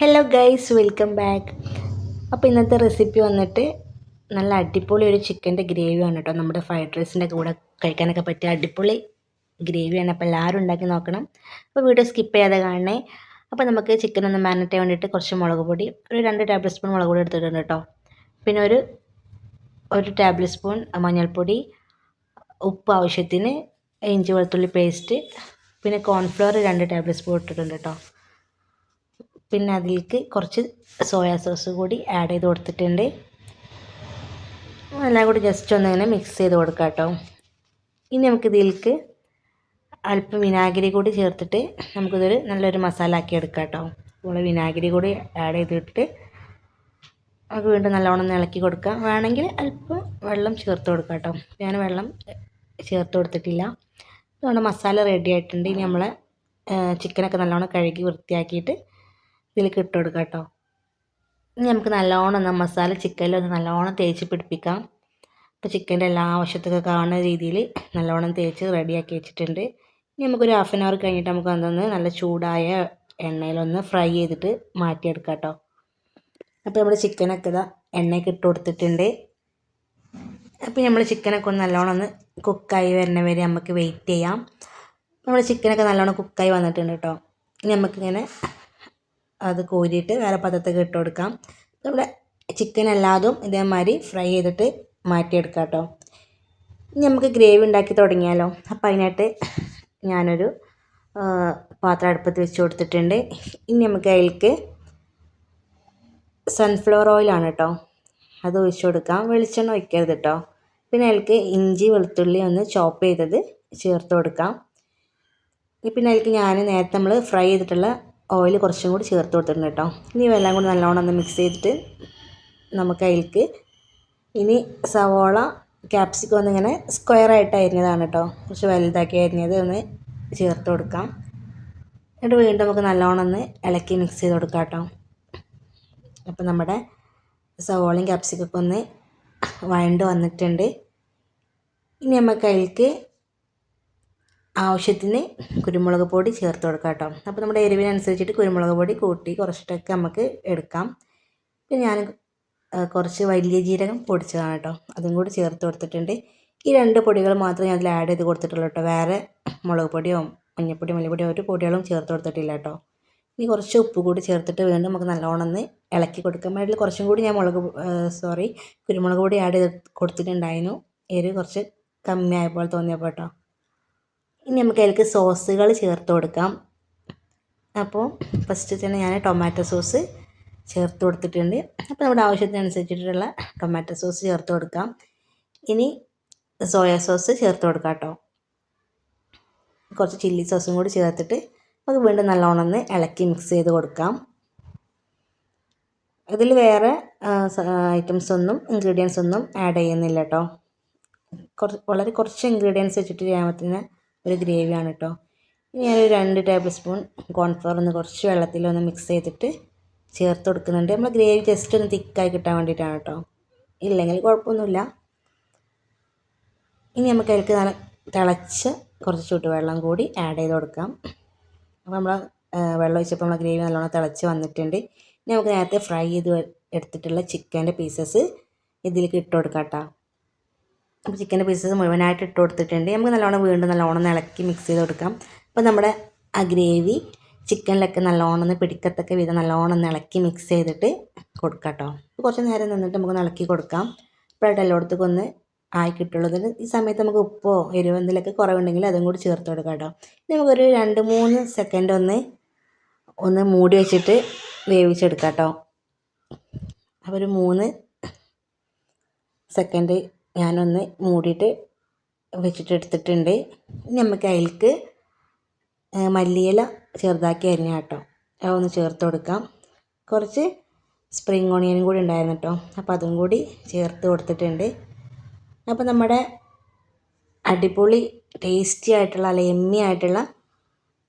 Hello guys welcome back അപ്പോൾ ഇന്നത്തെ recipe വന്നിട്ട് നല്ല അടിപൊളി ഒരു ചിക്കന്റെ ഗ്രേവിയാണ് കേട്ടോ. നമ്മുടെ ഫ്രൈഡ് റൈസിന്റെ കൂടെ കഴിക്കാനൊക്കെ പറ്റിയ അടിപൊളി ഗ്രേവിയാണ് അപ്പോൾ എല്ലാവരും ഉണ്ടാക്കി നോക്കണം. അപ്പോൾ വീഡിയോ സ്കിപ്പ് ചെയ്യാതെ കാണണേ. അപ്പോൾ നമുക്ക് ചിക്കൻ ഒന്ന് മാരിനേറ്റ് ചെയ്യാൻ വേണ്ടിയിട്ട് കുറച്ച് മുളക് പൊടി ഒരു രണ്ട് ടേബിൾ സ്പൂൺ മുളക് പൊടി എടുത്തിട്ടുണ്ട് കേട്ടോ. പിന്നെ ഒരു ഒരു ടേബിൾ സ്പൂൺ മഞ്ഞൾപ്പൊടി ഉപ്പ് ആവശ്യത്തിന് ഇഞ്ചി വെളുത്തുള്ളി പേസ്റ്റ് പിന്നെ കോൺഫ്ലവർ രണ്ട് ടേബിൾ സ്പൂൺ ഇട്ടിട്ടുണ്ട് കേട്ടോ. പിന്നെ അതിലേക്ക് കുറച്ച് സോയാ സോസ് കൂടി ആഡ് ചെയ്ത് കൊടുത്തിട്ടുണ്ട്. എല്ലാം കൂടി ജസ്റ്റ് ഒന്ന് ഇങ്ങനെ മിക്സ് ചെയ്ത് കൊടുക്കാം കേട്ടോ. ഇനി നമുക്ക് ഇതിലേക്ക് അല്പം വിനാഗിരി കൂടി ചേർത്തിട്ട് നമുക്കിതൊരു നല്ലൊരു മസാല ആക്കി എടുക്കാം കേട്ടോ. നമ്മൾ വിനാഗിരി കൂടി ആഡ് ചെയ്തിട്ട് നമുക്ക് വീണ്ടും നല്ലോണം ഇളക്കി കൊടുക്കാം. വേണമെങ്കിൽ അല്പം വെള്ളം ചേർത്ത് കൊടുക്കാം കേട്ടോ. ഞാൻ വെള്ളം ചേർത്ത് കൊടുത്തിട്ടില്ല. അതുകൊണ്ട് മസാല റെഡി ആയിട്ടുണ്ട്. ഇനി നമ്മൾ ചിക്കനൊക്കെ നല്ലോണം കഴുകി വൃത്തിയാക്കിയിട്ട് ഇതിലേക്ക് ഇട്ട് കൊടുക്കാം കേട്ടോ. ഇനി നമുക്ക് നല്ലോണം ഒന്ന് മസാല ചിക്കനിൽ ഒന്ന് നല്ലോണം തേച്ച് പിടിപ്പിക്കാം. അപ്പോൾ ചിക്കന്റെ എല്ലാ ആവശ്യത്തൊക്കെ കാണുന്ന രീതിയിൽ നല്ലോണം തേച്ച് റെഡിയാക്കി വെച്ചിട്ടുണ്ട്. ഇനി നമുക്കൊരു ഹാഫ് ആൻ അവർ കഴിഞ്ഞിട്ട് നമുക്ക് അതൊന്ന് നല്ല ചൂടായ എണ്ണയിലൊന്ന് ഫ്രൈ ചെയ്തിട്ട് മാറ്റിയെടുക്കാം കേട്ടോ. അപ്പോൾ നമ്മുടെ ചിക്കനൊക്കെ ഇതാ എണ്ണയൊക്കെ ഇട്ട് കൊടുത്തിട്ടുണ്ട്. അപ്പോൾ നമ്മൾ ചിക്കനൊക്കെ ഒന്ന് നല്ലോണം ഒന്ന് കുക്കായി വരുന്ന വരെ നമുക്ക് വെയിറ്റ് ചെയ്യാം. നമ്മുടെ ചിക്കനൊക്കെ നല്ലോണം കുക്കായി വന്നിട്ടുണ്ട് കേട്ടോ. ഇനി നമുക്കിങ്ങനെ അത് കോരിയിട്ട് വേറെ പാത്രത്തേക്ക് ഇട്ട് കൊടുക്കാം. നമ്മുടെ ചിക്കൻ എല്ലാതും ഇതേമാതിരി ഫ്രൈ ചെയ്തിട്ട് മാറ്റിയെടുക്കാം കേട്ടോ ഇനി നമുക്ക് ഗ്രേവി ഉണ്ടാക്കി തുടങ്ങിയാലോ? അപ്പം അതിനായിട്ട് ഞാനൊരു പാത്രം അടുപ്പത്ത് വെച്ച് കൊടുത്തിട്ടുണ്ട്. ഇനി നമുക്ക് അതിലേക്ക് സൺഫ്ലവർ ഓയിലാണ് കേട്ടോ അത് ഒഴിച്ചു കൊടുക്കാം. വെളിച്ചെണ്ണ ഒഴിക്കരുത് കേട്ടോ പിന്നെ അതിലേക്ക് ഇഞ്ചി വെളുത്തുള്ളി ഒന്ന് ചോപ്പ് ചെയ്തത് ചേർത്ത് കൊടുക്കാം. പിന്നെ അതിലേക്ക് ഞാൻ നേരത്തെ നമ്മൾ ഫ്രൈ ചെയ്തിട്ടുള്ള ഓയിൽ കുറച്ചും കൂടി ചേർത്ത് കൊടുത്തിട്ടുണ്ട് കേട്ടോ. ഇനി എല്ലാം കൂടി നല്ലോണം ഒന്ന് മിക്സ് ചെയ്തിട്ട് നമുക്ക് അതിലേക്ക് ഇനി സവോള ക്യാപ്സിക്കം ഒന്നിങ്ങനെ സ്ക്വയറായിട്ട് അരിഞ്ഞതാണ് കേട്ടോ. കുറച്ച് വലുതാക്കി അരിഞ്ഞത് ഒന്ന് ചേർത്ത് കൊടുക്കാം. എന്നിട്ട് വീണ്ടും നമുക്ക് നല്ലോണം ഒന്ന് ഇളക്കി മിക്സ് ചെയ്ത് കൊടുക്കാം കേട്ടോ. അപ്പം നമ്മുടെ സവോളയും ക്യാപ്സിക്കൊക്കെ ഒന്ന് വഴണ്ട് വന്നിട്ടുണ്ട്. ഇനി നമുക്ക് അതിലേക്ക് ആവശ്യത്തിന് കുരുമുളക് പൊടി ചേർത്ത് കൊടുക്കാം കേട്ടോ. അപ്പോൾ നമ്മുടെ എരിവിനനുസരിച്ചിട്ട് കുരുമുളക് പൊടി കൂട്ടി കുറച്ചിട്ടൊക്കെ നമുക്ക് എടുക്കാം. പിന്നെ ഞാൻ കുറച്ച് വലിയ ജീരകം പൊടിച്ചതാണ് കേട്ടോ. അതും കൂടി ചേർത്ത് കൊടുത്തിട്ടുണ്ട്. ഈ രണ്ട് പൊടികൾ മാത്രമേ ഞാൻ അതിൽ ആഡ് ചെയ്ത് കൊടുത്തിട്ടുള്ളൂ കേട്ടോ. വേറെ മുളക് പൊടിയോ മഞ്ഞപ്പൊടി മല്ലിപ്പൊടിയോ ഒരു പൊടികളും ചേർത്ത് കൊടുത്തിട്ടില്ല കേട്ടോ. ഇനി കുറച്ച് ഉപ്പ് കൂടി ചേർത്തിട്ട് വീണ്ടും നമുക്ക് നല്ലോണം ഒന്ന് ഇളക്കി കൊടുക്കാം. അതിൽ കുറച്ചും കൂടി ഞാൻ മുളക് സോറി കുരുമുളക് പൊടി ആഡ് ചെയ്ത് കൊടുത്തിട്ടുണ്ടായിരുന്നു. എരിവ് കുറച്ച് കമ്മിയായപ്പോൾ തോന്നിയപ്പോൾ കേട്ടോ. ഇനി നമുക്ക് അതിലേക്ക് സോസുകൾ ചേർത്ത് കൊടുക്കാം. അപ്പോൾ ഫസ്റ്റ് തന്നെ ഞാൻ ടൊമാറ്റോ സോസ് ചേർത്ത് കൊടുത്തിട്ടുണ്ട്. അപ്പോൾ നമ്മുടെ ആവശ്യത്തിനനുസരിച്ചിട്ടുള്ള ടൊമാറ്റോ സോസ് ചേർത്ത് കൊടുക്കാം. ഇനി സോയാ സോസ് ചേർത്ത് കൊടുക്കാം കേട്ടോ. കുറച്ച് ചില്ലി സോസും കൂടി ചേർത്തിട്ട് നമുക്ക് വീണ്ടും നല്ലോണം ഒന്ന് ഇളക്കി മിക്സ് ചെയ്ത് കൊടുക്കാം. ഇതിൽ വേറെ ഐറ്റംസ് ഒന്നും ഇൻഗ്രീഡിയൻസ് ഒന്നും ആഡ് ചെയ്യുന്നില്ല കേട്ടോ. കുറച്ച് വളരെ കുറച്ച് ഇൻഗ്രീഡിയൻസ് വെച്ചിട്ട് പറ്റുന്ന ഒരു ഗ്രേവിയാണ് കേട്ടോ ഇനി ഞാനൊരു രണ്ട് ടേബിൾ സ്പൂൺ കോൺഫ്ലവർ ഒന്ന് കുറച്ച് വെള്ളത്തിൽ ഒന്ന് മിക്സ് ചെയ്തിട്ട് ചേർത്ത് കൊടുക്കുന്നുണ്ട്. നമ്മൾ ഗ്രേവി ജസ്റ്റ് ഒന്ന് തിക്കായി കിട്ടാൻ വേണ്ടിയിട്ടാണ് കേട്ടോ. ഇല്ലെങ്കിൽ കുഴപ്പമൊന്നുമില്ല. ഇനി നമുക്ക് അതിലേക്ക് നല്ല തിളച്ച് കുറച്ച് ചൂട്ടുവെള്ളം കൂടി ആഡ് ചെയ്ത് കൊടുക്കാം. അപ്പോൾ നമ്മൾ വെള്ളം ഒഴിച്ചപ്പോൾ നമ്മൾ ഗ്രേവി നല്ലോണം തിളച്ച് വന്നിട്ടുണ്ട്. ഇനി നമുക്ക് നേരത്തെ ഫ്രൈ ചെയ്ത് എടുത്തിട്ടുള്ള ചിക്കന്റെ പീസസ് ഇതിലേക്ക് ഇട്ട് കൊടുക്കാം കേട്ടോ. അപ്പോൾ ചിക്കന്റെ പീസസ് മുഴുവനായിട്ട് ഇട്ട് കൊടുത്തിട്ടുണ്ട്. നമുക്ക് നല്ലോണം വീണ്ടും നല്ലോണം ഇളക്കി മിക്സ് ചെയ്ത് കൊടുക്കാം. അപ്പോൾ നമ്മുടെ ആ ഗ്രേവി ചിക്കനിലൊക്കെ നല്ലോണം ഒന്ന് പിടിക്കത്തക്ക വിധം നല്ലോണം ഒന്ന് ഇളക്കി മിക്സ് ചെയ്തിട്ട് കൊടുക്കാം കേട്ടോ കുറച്ച് നേരം നിന്നിട്ട് നമുക്ക് ഇളക്കി കൊടുക്കാം. അപ്പോഴായിട്ട് എല്ലായിടത്തേക്കും ഒന്ന് ആയി കിട്ടുള്ളത് ഈ സമയത്ത് നമുക്ക് ഉപ്പോ എരിവ് എന്തെങ്കിലുമൊക്കെ കുറവുണ്ടെങ്കിൽ അതും കൂടി ചേർത്ത് കൊടുക്കാം കേട്ടോ. നമുക്കൊരു രണ്ട് മൂന്ന് സെക്കൻഡ് ഒന്ന് ഒന്ന് മൂടി വെച്ചിട്ട് വേവിച്ചെടുക്കാം കേട്ടോ. അപ്പോൾ ഒരു മൂന്ന് സെക്കൻഡ് ഞാനൊന്ന് മൂടിയിട്ട് വെച്ചിട്ട് എടുത്തിട്ടുണ്ട് ഇനി നമുക്ക് അതിലേക്ക് മല്ലിയില ചെറുതാക്കി അരിഞ്ഞ കേട്ടോ. അതൊന്ന് ചേർത്ത് കൊടുക്കാം. കുറച്ച് സ്പ്രിങ് ഓണിയനും കൂടി ഉണ്ടായിരുന്നു കേട്ടോ. അപ്പോൾ അതും കൂടി ചേർത്ത് കൊടുത്തിട്ടുണ്ട്. അപ്പോൾ നമ്മുടെ അടിപൊളി ടേസ്റ്റി ആയിട്ടുള്ള അല്ല എമ്മി ആയിട്ടുള്ള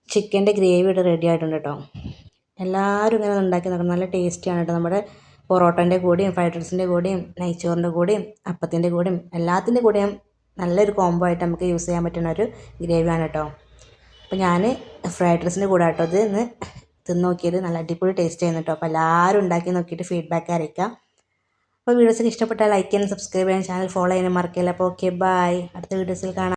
ചിക്കന്റെ ഗ്രേവി ഇവിടെ റെഡി ആയിട്ടുണ്ട് കേട്ടോ. എല്ലാവരും ഇങ്ങനെ ഉണ്ടാക്കി നോക്കണം. നല്ല ടേസ്റ്റിയാണ് കേട്ടോ നമ്മുടെ പൊറോട്ടന്റെ കൂടെയും ഫ്രൈഡ് റൈസിന്റെ കൂടെയും നെയ്ച്ചോറിന്റെ കൂടെയും അപ്പത്തിന്റെ കൂടെയും എല്ലാത്തിന്റെ കൂടെയും നല്ലൊരു കോംബോ ആയിട്ട് നമുക്ക് യൂസ് ചെയ്യാൻ പറ്റുന്ന ഒരു ഗ്രേവിയാണ് കേട്ടോ അപ്പോൾ ഞാൻ ഫ്രൈഡ് റൈസിന്റെ കൂടെ കേട്ടോ ഇത് ഇന്ന് തിന്ന് നോക്കിയത്. നല്ല അടിപൊളി ടേസ്റ്റ് ചെയ്യുന്നു കേട്ടോ അപ്പോൾ എല്ലാവരും ഉണ്ടാക്കി നോക്കിയിട്ട് ഫീഡ്ബാക്ക് അറിയിക്കാം. അപ്പോൾ വീഡിയോസൊക്കെ ഇഷ്ടപ്പെട്ടാൽ ലൈക്ക് ചെയ്യാനും സബ്സ്ക്രൈബ് ചെയ്യാനും ചാനൽ ഫോളോ ചെയ്യാനും മറക്കില്ല. അപ്പോൾ ഓക്കെ ബൈ അടുത്ത വീഡിയോസിൽ കാണാം.